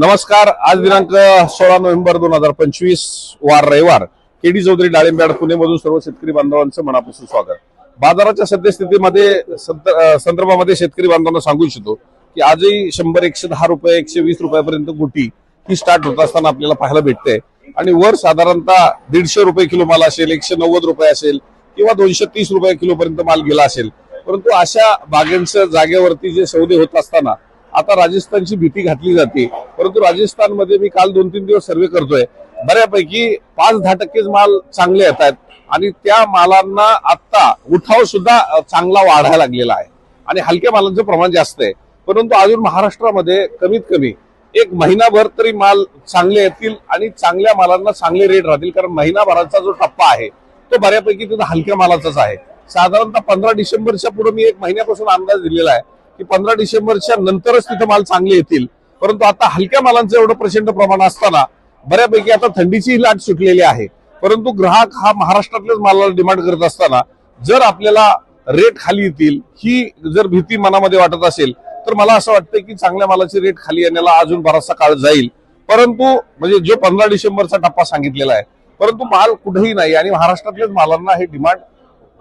नमस्कार आज दिनांक सोळा नोव्हेंबर दोन हजार पंचवीस वार रविवार. केडी चौधरी डाळिंब्याड पुणेमधून सर्व शेतकरी बांधवांचं मनापासून स्वागत. बाजाराच्या सद्यस्थितीमध्ये संदर्भामध्ये शेतकरी बांधवांना सांगू इच्छितो की आजही शंभर एकशे दहा रुपये एकशे वीस रुपयापर्यंत गुटी ही स्टार्ट होत असताना आपल्याला पाहायला भेटते. आणि वर साधारणतः दीडशे रुपये किलो माल असेल एकशे नव्वद रुपये असेल किंवा दोनशे तीस रुपये किलोपर्यंत माल गेला असेल. परंतु अशा बागेंच्या जागेवरती जे सौदे होत असताना आता राजस्थानची भीती घातली जाते परंतु राजस्थानमध्ये मी काल दोन तीन दिवस सर्वे करतोय. बऱ्यापैकी पाच दहा टक्केच माल चांगले येत आहेत आणि त्या मालांना आता उठाव सुद्धा चांगला वाढायला लागलेला आहे. आणि हलक्या मालांचं प्रमाण जास्त आहे. परंतु अजून महाराष्ट्रामध्ये कमीत कमी एक महिनाभर तरी माल चांगले येतील आणि चांगल्या मालांना चांगले रेट राहतील कारण महिनाभराचा जो टप्पा आहे तो बऱ्यापैकी तिथं हलक्या मालाचाच आहे. साधारणतः पंधरा डिसेंबरच्या पुढे मी एक महिन्यापासून अंदाज दिलेला आहे. की पंधरा डिसेंबरच्या नंतरच तिथं माल चांगले येतील. परंतु आता हलक्या मालांचं एवढं प्रचंड प्रमाण असताना बऱ्यापैकी आता थंडीची लाट सुटलेली आहे. परंतु ग्राहक हा महाराष्ट्रातल्याच मालाला डिमांड करत असताना जर आपल्याला रेट खाली येतील ही जर भीती मनामध्ये वाटत असेल तर मला असं वाटतं की चांगल्या मालाचे रेट खाली येण्याला अजून बराचसा काळ जाईल. परंतु म्हणजे जो पंधरा डिसेंबरचा टप्पा सांगितलेला आहे परंतु माल कुठेही नाही आणि महाराष्ट्रातल्याच मालांना हे डिमांड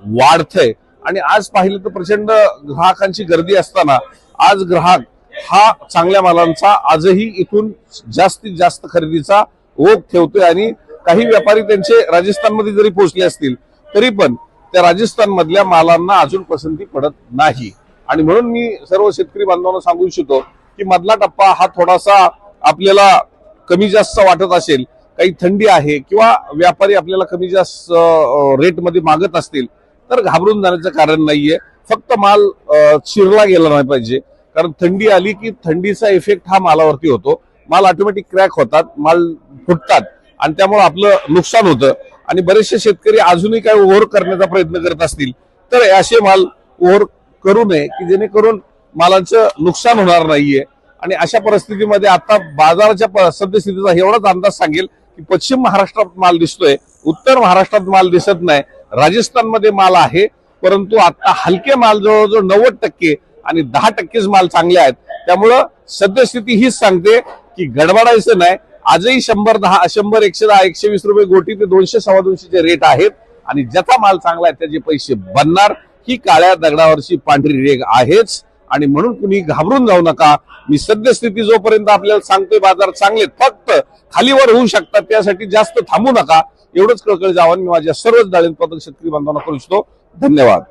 वाढतंय. आणि आज पाहिलं तर प्रचंड ग्राहकांची गर्दी असताना आज ग्राहक हा चांगल्या मालांचा आजही इथून जास्तीत जास्त खरेदीचा ओघ ठेवतोय आणि काही व्यापारी त्यांचे राजस्थानमध्ये जरी पोहोचले असतील तरी पण त्या राजस्थानमधल्या मालांना अजून पसंती पडत नाही. आणि म्हणून मी सर्व शेतकरी बांधवांना सांगू इच्छितो की मधला टप्पा हा थोडासा आपल्याला कमी जास्त वाटत असेल काही थंडी आहे किंवा व्यापारी आपल्याला कमी जास्त रेटमध्ये मागत असतील तर घाबरून जाण्याचं कारण नाहीये. फक्त माल चिरला गेला नाही पाहिजे. कारण थंडी आली की थंडीचा इफेक्ट हा मालावरती होतो. माल ऑटोमॅटिक क्रॅक होतात माल फुटतात आणि त्यामुळे आपलं नुकसान होतं. आणि बरेचसे शेतकरी अजूनही काय ओव्हर करण्याचा प्रयत्न करत असतील. तर असे माल ओव्हर करू नये की जेणेकरून मालाचं नुकसान होणार नाहीये. आणि अशा परिस्थितीमध्ये आता बाजाराच्या प- सद्यस्थितीचा एवढाच अंदाज सांगेल की पश्चिम महाराष्ट्रात माल दिसतोय. उत्तर महाराष्ट्रात माल दिसत नाही. राजस्थानमध्ये माल आहे परंतु आता हलके माल जवळजवळ नव्वद टक्के आणि दहा टक्केच माल चांगले आहेत. त्यामुळं सद्यस्थिती हीच सांगते की गडबडायचं नाही. आजही शंभर दहा शंभर एकशे दहा एकशे वीस रुपये गोटी ते दोनशे सव्वा दोनशेचे रेट आहेत. आणि ज्याचा माल चांगला आहे त्याचे पैसे बनणार. ही काळ्या दगडावरची पांढरी रेग आहेच. आणि म्हणून कुणी घाबरून जाऊ नका. मी सद्यस्थिती जोपर्यंत आपल्याला सांगतोय बाजार चांगले फक्त खालीवर होऊ शकतात त्यासाठी जास्त थांबू नका. एवढंच कळकळ जावं मी माझ्या सर्वच डाळिंब उत्पादक शेतकरी बांधवांना करू इच्छितो. धन्यवाद.